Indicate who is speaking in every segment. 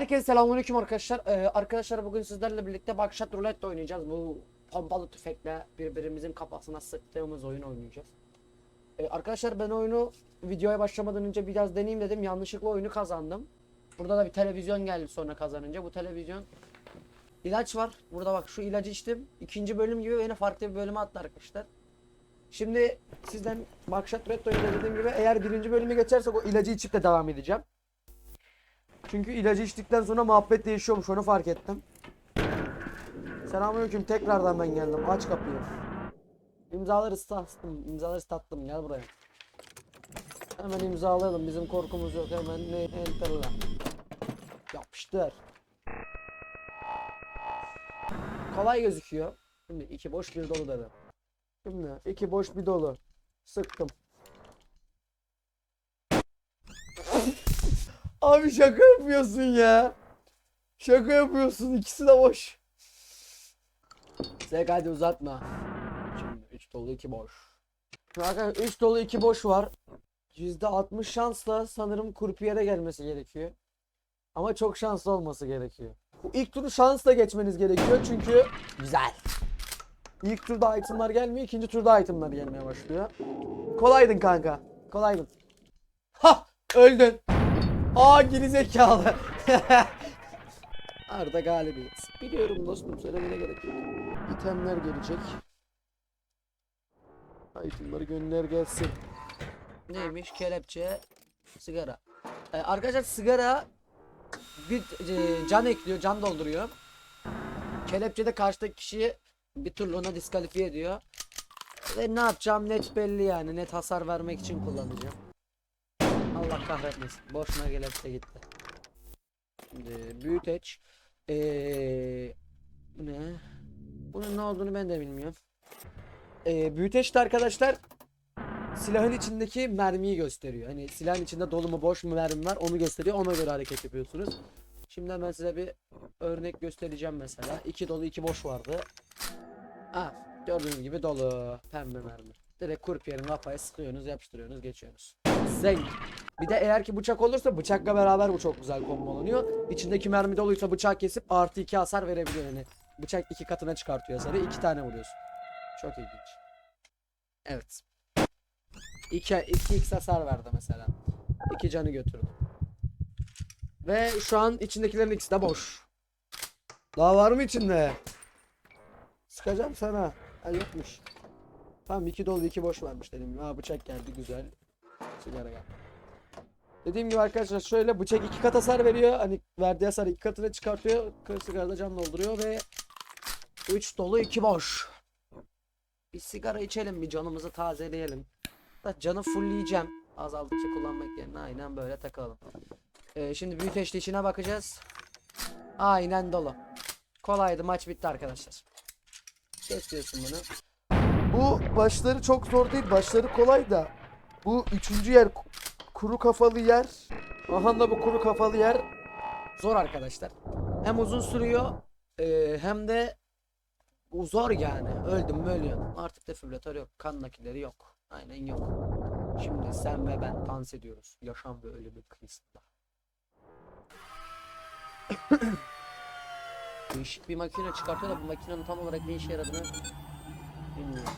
Speaker 1: Herkese selamünaleyküm arkadaşlar. Ee, arkadaşlar bugün sizlerle birlikte Bakşat Roulette oynayacağız. Bu pompalı tüfekle birbirimizin kafasına sıktığımız oyun oynayacağız. Ee, arkadaşlar ben oyunu videoya başlamadan önce biraz deneyeyim dedim. Yanlışlıkla oyunu kazandım. Burada da bir televizyon geldi sonra kazanınca. Bu televizyon ilaç var. Burada bak şu ilacı içtim. İkinci bölüm gibi beni farklı bir bölüme attı arkadaşlar. Şimdi sizden Bakşat Roulette dediğim gibi eğer birinci bölümü geçersek o ilacı içip de devam edeceğim. Çünkü ilacı içtikten sonra muhabbet değişiyormuş onu fark ettim. Selamünaleyküm tekrardan ben geldim aç kapıyı. İmzaları ıslattım imzaları ıslattım gel buraya. Hemen imzalayalım bizim korkumuz yok hemen ne enterla. Yapıştır. Kolay gözüküyor. Şimdi iki boş bir dolu dedi. Şimdi iki boş bir dolu. Sıktım. Abi şaka yapıyorsun ya. Şaka yapıyorsun. İkisi de boş. Zek hadi uzatma. Şimdi 3 dolu 2 boş. Arkadaşlar 3 dolu 2 boş var. %60 şansla sanırım kurpiyere gelmesi gerekiyor. Ama çok şanslı olması gerekiyor. Bu ilk turu şansla geçmeniz gerekiyor çünkü güzel. İlk turda itemlar gelmiyor, ikinci turda itemlar gelmeye başlıyor. Kolaydın kanka. Kolaydın. Ha! Öldün. Aa geri zekalı. Arda galibiyiz. Biliyorum dostum söylemene gerek yok. İtemler gelecek. Itemları gönder gelsin. Neymiş? Kelepçe, sigara. Ee, arkadaşlar sigara bir e, can ekliyor, can dolduruyor. Kelepçe de karşıdaki kişiyi bir türlü ona diskalifiye ediyor. Ve ne yapacağım net belli yani. Net hasar vermek için kullanacağım. Kahretmesin. Boşuna kelepçe gitti. Şimdi büyüteç. Ee, bu ne? Bunun ne olduğunu ben de bilmiyorum. Ee, büyüteç de arkadaşlar silahın içindeki mermiyi gösteriyor. Hani silahın içinde dolu mu boş mu mermi var onu gösteriyor. Ona göre hareket yapıyorsunuz. Şimdi hemen size bir örnek göstereceğim mesela. İki dolu iki boş vardı. Ha, gördüğünüz gibi dolu pembe mermi. Direkt kurpiyerin kafaya sıkıyorsunuz, yapıştırıyorsunuz, geçiyorsunuz. Zeng. Bir de eğer ki bıçak olursa bıçakla beraber bu çok güzel kombolanıyor. İçindeki mermi doluysa bıçak kesip artı iki hasar verebiliyor yani. Bıçak iki katına çıkartıyor hasarı. iki tane vuruyorsun. Çok ilginç. Evet. 2 2 x hasar verdi mesela. 2 canı götürdü. Ve şu an içindekilerin ikisi de boş. Daha var mı içinde? Sıkacağım sana. Ha yokmuş. Tamam iki dolu iki boş varmış dedim. Ha bıçak geldi güzel. Sigara geldi. Dediğim gibi arkadaşlar şöyle bıçak iki kat hasar veriyor. Hani verdiği hasarı iki katına çıkartıyor. Kır sigarada can dolduruyor ve 3 dolu 2 boş. Bir sigara içelim bir canımızı tazeleyelim. Da canı fullleyeceğim. Azaldıkça kullanmak yerine aynen böyle takalım. Ee, şimdi büyüteçli içine bakacağız. Aynen dolu. Kolaydı maç bitti arkadaşlar. Kesiyorsun bunu.
Speaker 2: Bu başları çok zor değil. Başları kolay da. Bu üçüncü yer kuru kafalı yer.
Speaker 1: Aha da bu kuru kafalı yer zor arkadaşlar. Hem uzun sürüyor e, hem de zor yani. Öldüm mü ölüyorsun. Artık defibrilatör yok. Kan nakilleri yok. Aynen yok. Şimdi sen ve ben dans ediyoruz. Yaşam ve ölümün kıyısında. Değişik bir makine çıkartıyor da bu makinenin tam olarak ne işe yaradığını bilmiyorum.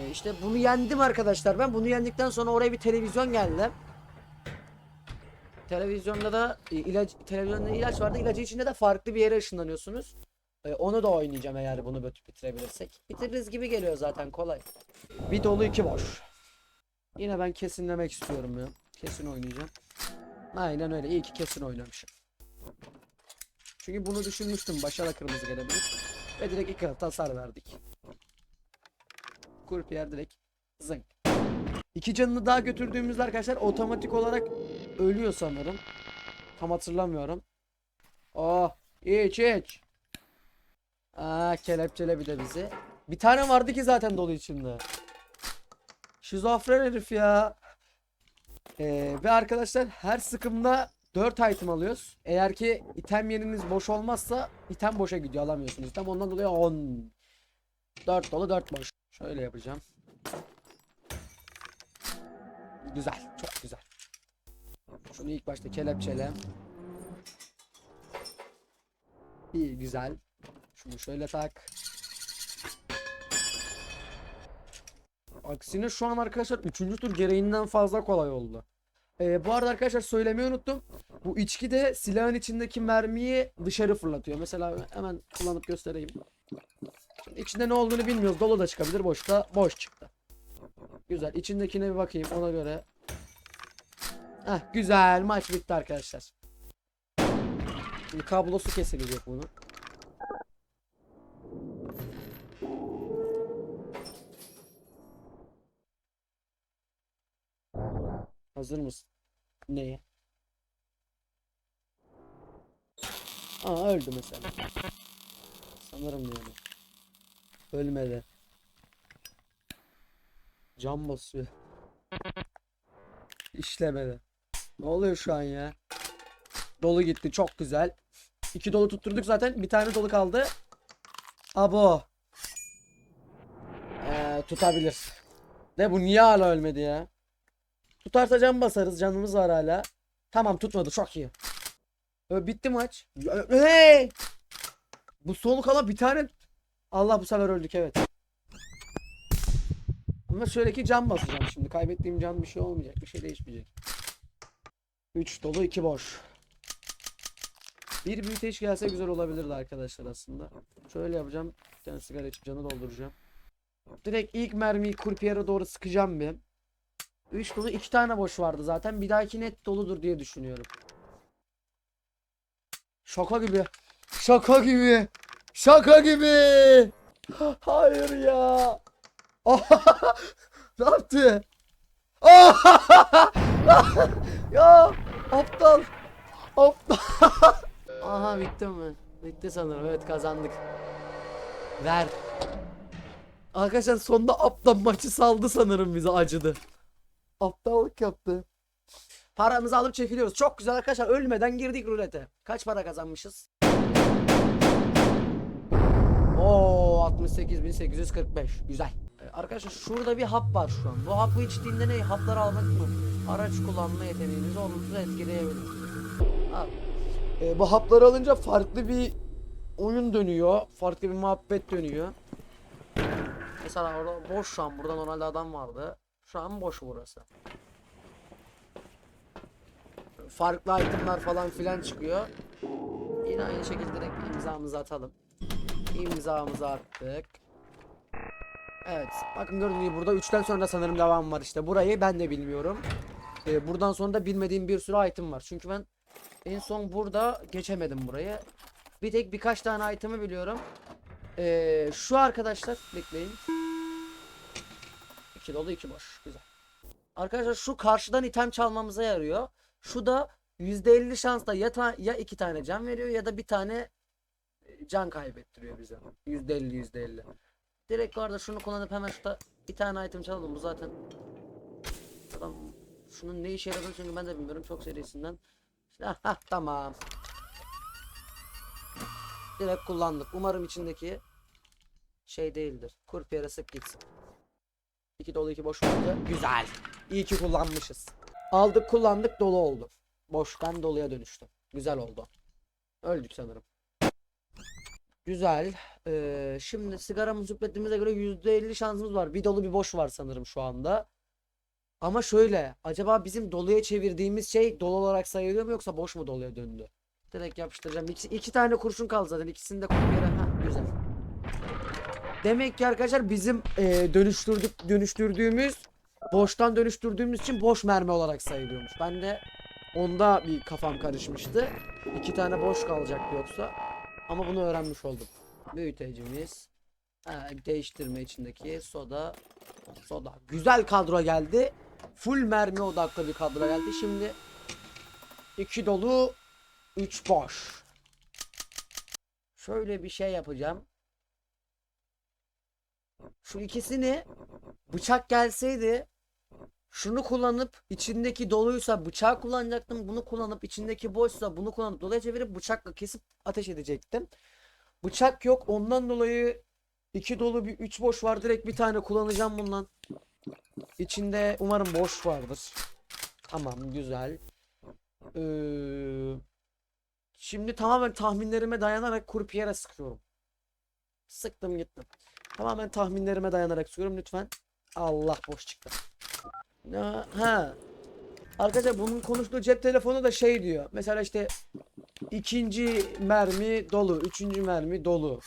Speaker 1: E, işte bunu yendim arkadaşlar ben. Bunu yendikten sonra oraya bir televizyon geldi. Televizyonda da e, ilaç televizyonda ilaç vardı. İlacı içinde de farklı bir yere ışınlanıyorsunuz. E, onu da oynayacağım eğer bunu bit- bitirebilirsek. Bitiririz gibi geliyor zaten kolay. Bir dolu iki boş. Yine ben kesinlemek istiyorum ya. Kesin oynayacağım. Aynen öyle. İyi ki kesin oynamışım. Çünkü bunu düşünmüştüm. Başa da kırmızı gelebilir. Ve direkt iki hasar verdik. Kurpiyer direkt zınk. İki canını daha götürdüğümüzde arkadaşlar otomatik olarak ölüyor sanırım. Tam hatırlamıyorum. Oh iç iç. Aa kelepçele bir de bizi. Bir tane vardı ki zaten dolu içinde. Şizofren herif ya. Ee, ve arkadaşlar her sıkımda 4 item alıyoruz. Eğer ki item yeriniz boş olmazsa item boşa gidiyor alamıyorsunuz. Item ondan dolayı 10. 4 dolu 4 boş. Şöyle yapacağım. Güzel. Çok güzel. Şunu ilk başta kelepçele. İyi güzel. Şunu şöyle tak. Aksine şu an arkadaşlar 3. tur gereğinden fazla kolay oldu. Ee, bu arada arkadaşlar söylemeyi unuttum. Bu içki de silahın içindeki mermiyi dışarı fırlatıyor. Mesela hemen kullanıp göstereyim. İçinde ne olduğunu bilmiyoruz. Dolu da çıkabilir. Boşta boş çıktı. Güzel. İçindekine bir bakayım ona göre. Heh, güzel. Maç bitti arkadaşlar. Şimdi kablosu kesilecek bunu. Hazır mısın? Neye? Aa öldü mesela. Sanırım yani. Ölmedi. Cam basıyor. İşlemedi. Ne oluyor şu an ya? Dolu gitti çok güzel. İki dolu tutturduk zaten. Bir tane dolu kaldı. Abo. Ee, tutabilir. Ne bu niye hala ölmedi ya? Tutarsa can basarız. Canımız var hala. Tamam tutmadı. Çok iyi. Ö, bitti maç. Hey! Bu sonu kala bir tane Allah bu sefer öldük evet. Ama ki can basacağım şimdi. Kaybettiğim can bir şey olmayacak. Bir şey değişmeyecek. 3 dolu 2 boş. Bir büyüteç gelse güzel olabilirdi arkadaşlar aslında. Şöyle yapacağım. Bir tane sigara içip canı dolduracağım. Direkt ilk mermiyi kurpiyere doğru sıkacağım bir. 3 dolu 2 tane boş vardı zaten. Bir dahaki net doludur diye düşünüyorum. Şaka gibi. Şaka gibi. Şaka gibi. Hayır ya. ne yaptı? ya aptal. Aptal. Aha bitti mi? Bitti sanırım. Evet kazandık. Ver. Arkadaşlar sonunda aptal maçı saldı sanırım bize acıdı. Aptallık yaptı. Paramızı alıp çekiliyoruz. Çok güzel arkadaşlar. Ölmeden girdik rulete. Kaç para kazanmışız? 68.845. Güzel. Ee, Arkadaşlar şurada bir hap var şu an. Bu hapı içtiğinde ne? Hapları almak mı? Araç kullanma yeteneğinizi olumsuz etkileyebilir. Al.
Speaker 2: Ee, bu hapları alınca farklı bir oyun dönüyor. Farklı bir muhabbet dönüyor.
Speaker 1: Mesela orada boş şu an. Burada normalde adam vardı. Şu an boş burası. Farklı itemler falan filan çıkıyor. Yine aynı şekilde direkt imzamızı atalım. İmzamızı attık. Evet. Bakın gördüğünüz gibi burada 3'ten sonra sanırım devam var işte. Burayı ben de bilmiyorum. Ee, buradan sonra da bilmediğim bir sürü item var. Çünkü ben en son burada geçemedim burayı. Bir tek birkaç tane item'i biliyorum. Ee, şu arkadaşlar bekleyin. 2 dolu 2 boş. Güzel. Arkadaşlar şu karşıdan item çalmamıza yarıyor. Şu da %50 şansla ya, ya iki tane can veriyor ya da bir tane can kaybettiriyor bize. %50 %50. Direkt orada şunu kullanıp hemen şurada bir tane item çalalım. Bu zaten Adam şunun ne işe yaradığını çünkü ben de bilmiyorum. Çok serisinden. İşte, hah, tamam. Direkt kullandık. Umarım içindeki şey değildir. Kurpiyere sık gitsin. İki dolu iki boş oldu. Güzel. İyi ki kullanmışız. Aldık kullandık dolu oldu. Boştan doluya dönüştü. Güzel oldu. Öldük sanırım. Güzel. Ee, şimdi sigaramızı züplettiğimize göre %50 şansımız var. Bir dolu bir boş var sanırım şu anda. Ama şöyle. Acaba bizim doluya çevirdiğimiz şey dolu olarak sayılıyor mu yoksa boş mu doluya döndü? Direkt yapıştıracağım. İki, iki tane kurşun kaldı zaten. İkisini de koyup yere. Heh, güzel. Demek ki arkadaşlar bizim e, dönüştürdük dönüştürdüğümüz boştan dönüştürdüğümüz için boş mermi olarak sayılıyormuş. Ben de onda bir kafam karışmıştı. İki tane boş kalacaktı yoksa. Ama bunu öğrenmiş oldum. Büyütecimiz. Ha, değiştirme içindeki soda. Soda. Güzel kadro geldi. Full mermi odaklı bir kadro geldi. Şimdi iki dolu, üç boş. Şöyle bir şey yapacağım. Şu ikisini bıçak gelseydi şunu kullanıp içindeki doluysa bıçağı kullanacaktım. Bunu kullanıp içindeki boşsa bunu kullanıp doluya çevirip bıçakla kesip ateş edecektim. Bıçak yok ondan dolayı iki dolu bir üç boş var direkt bir tane kullanacağım bundan. İçinde umarım boş vardır. Tamam güzel. Ee, Şimdi tamamen tahminlerime dayanarak kurpiyere sıkıyorum. Sıktım gittim. Tamamen tahminlerime dayanarak sıkıyorum lütfen. Allah boş çıktı. Ha. Arkadaşlar bunun konuştuğu cep telefonu da şey diyor. Mesela işte ikinci mermi dolu, üçüncü mermi dolu.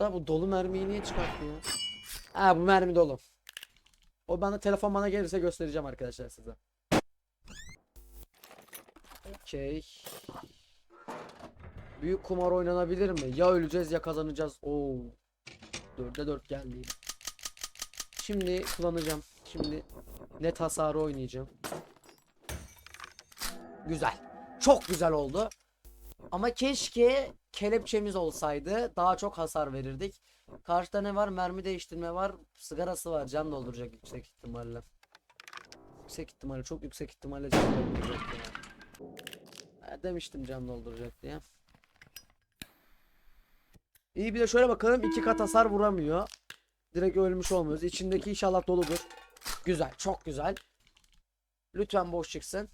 Speaker 1: Da bu dolu mermiyi niye çıkartmıyor? Ha bu mermi dolu. O bana telefon bana gelirse göstereceğim arkadaşlar size. Okey. Büyük kumar oynanabilir mi? Ya öleceğiz ya kazanacağız. Oo. Dörde dört geldi. Şimdi kullanacağım. Şimdi net hasarı oynayacağım. Güzel. Çok güzel oldu. Ama keşke kelepçemiz olsaydı daha çok hasar verirdik. Karşıda ne var? Mermi değiştirme var. Sigarası var. Can dolduracak yüksek ihtimalle. Yüksek ihtimalle. Çok yüksek ihtimalle can dolduracak ya. Ha, demiştim can dolduracak diye. İyi bir de şöyle bakalım. iki kat hasar vuramıyor. Direkt ölmüş olmuyoruz. İçindeki inşallah doludur. Güzel. Çok güzel. Lütfen boş çıksın.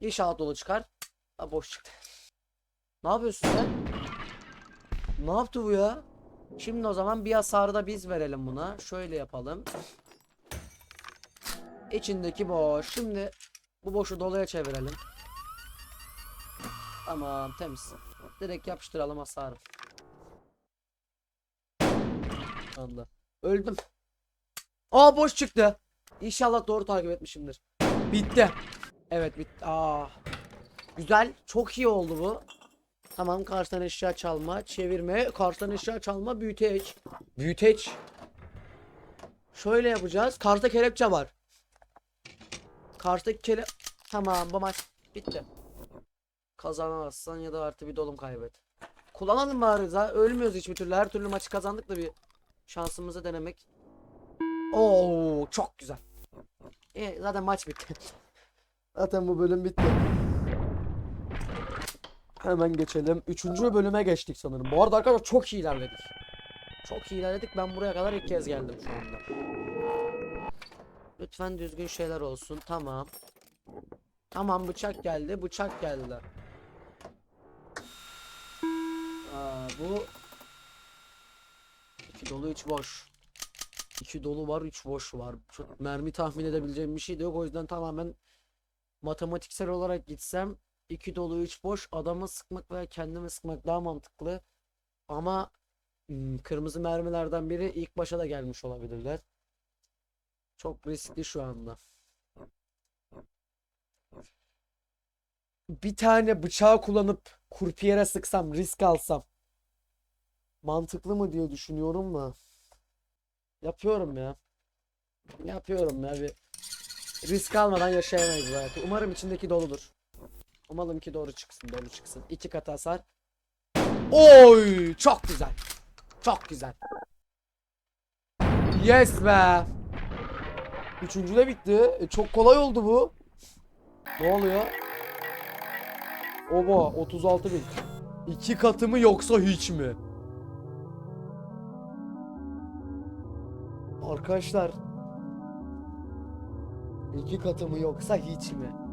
Speaker 1: İnşallah dolu çıkar. Ha boş çıktı. Ne yapıyorsun sen? Ne yaptı bu ya? Şimdi o zaman bir hasarı da biz verelim buna. Şöyle yapalım. İçindeki boş. Şimdi bu boşu doluya çevirelim. Tamam temiz. Direkt yapıştıralım hasarı. Anda. Öldüm. Aa boş çıktı. İnşallah doğru takip etmişimdir. Bitti. Evet bitti. Aa. Güzel. Çok iyi oldu bu. Tamam karşıdan eşya çalma, çevirme, karşıdan eşya çalma, büyüteç. Büyüteç. Şöyle yapacağız. Karşıda kelepçe var. Karşıdaki kele... Tamam bu maç bitti. Kazanamazsan ya da artı bir dolum kaybet. Kullanalım bari za. Ölmüyoruz hiçbir türlü. Her türlü maçı kazandık da bir şansımızı denemek. Oo çok güzel. E, zaten maç bitti.
Speaker 2: Zaten bu bölüm bitti. Hemen geçelim. Üçüncü bölüme geçtik sanırım.
Speaker 1: Bu arada arkadaşlar çok iyi ilerledik. Çok iyi ilerledik. Ben buraya kadar ilk kez geldim şu anda. Lütfen düzgün şeyler olsun. Tamam. Tamam bıçak geldi. Bıçak geldi. Aa, bu iki dolu üç boş. İki dolu var, üç boş var. Çok mermi tahmin edebileceğim bir şey de yok. O yüzden tamamen matematiksel olarak gitsem iki dolu üç boş adamı sıkmak veya kendimi sıkmak daha mantıklı. Ama hmm, kırmızı mermilerden biri ilk başa da gelmiş olabilirler. Çok riskli şu anda. Bir tane bıçağı kullanıp kurpiyere sıksam, risk alsam mantıklı mı diye düşünüyorum da. Yapıyorum ya. Yapıyorum ya bir risk almadan yaşayamayız belki. Umarım içindeki doludur. Umalım ki doğru çıksın, dolu çıksın. İki kat hasar. Oy, çok güzel. Çok güzel. Yes be.
Speaker 2: Üçüncü de bitti. E, çok kolay oldu bu. Ne oluyor? Oba 36 bin.
Speaker 1: İki katı mı yoksa hiç mi?
Speaker 2: Arkadaşlar. iki katı mı yoksa hiç mi?